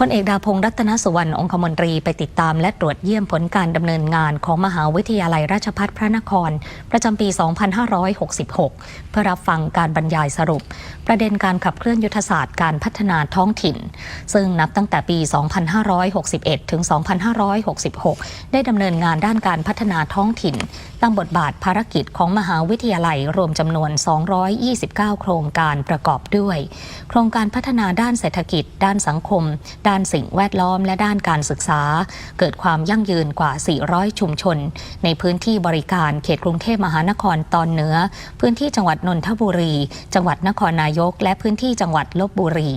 พลเอกดาพงศ์รัตนสุวรรณองคมนตรีไปติดตามและตรวจเยี่ยมผลการดำเนินงานของมหาวิทยาลัยราชภัฏพระนคร ประจำปี 2566 เพื่อรับฟังการบรรยายสรุป ประเด็นการขับเคลื่อนยุทธศาสตร์การพัฒนาท้องถิ่น ซึ่งนับตั้งแต่ปี 2561 ถึง 2566 ได้ดำเนินงานด้านการพัฒนาท้องถิ่นตามบทบาทภารกิจของมหาวิทยาลัยรวมจำนวน 229 โครงการประกอบด้วย โครงการพัฒนาด้านเศรษฐกิจ ด้านสังคมด้านสิ่งแวดล้อมและด้านการศึกษา เกิดความยั่งยืนกว่า 400 ชุมชน ในพื้นที่บริการเขตกรุงเทพมหานครตอนเหนือ พื้นที่จังหวัดนนทบุรี จังหวัดนครนายก และพื้นที่จังหวัดลบบุรี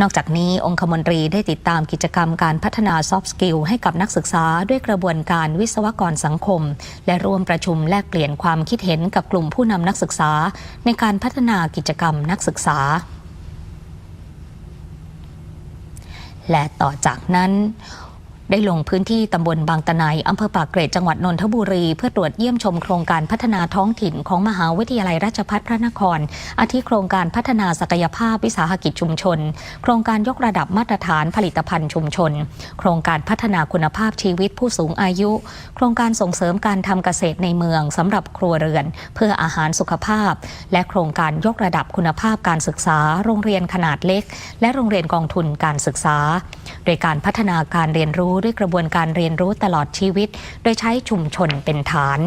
นอกจากนี้องคมนตรีได้ติดตามกิจกรรมการพัฒนาซอฟต์สกิลให้กับนักศึกษาด้วยกระบวนการวิศวกรสังคม และร่วมประชุมแลกเปลี่ยนความคิดเห็นกับกลุ่มผู้นำนักศึกษา ในการพัฒนากิจกรรมนักศึกษา และต่อจากนั้น ได้ลงพื้นที่ตำบลบางตะไนอำเภอปากเกร็ดจังหวัดนนทบุรี เพื่อตรวจเยี่ยมชมโครงการพัฒนาท้องถิ่นของมหาวิทยาลัยราชภัฏพระนคร อาทิโครงการพัฒนาศักยภาพวิสาหกิจชุมชน โครงการยกระดับมาตรฐานผลิตภัณฑ์ชุมชน โครงการพัฒนาคุณภาพชีวิตผู้สูงอายุ โครงการส่งเสริมการทำเกษตรในเมืองสำหรับครัวเรือน เพื่ออาหารสุขภาพ และโครงการยกระดับคุณภาพการศึกษา โรงเรียนขนาดเล็ก และโรงเรียนกองทุนการศึกษา โดยการพัฒนาการเรียนรู้รู้ด้วยกระบวนการเรียนรู้ตลอดชีวิต โดยใช้ชุมชนเป็นฐาน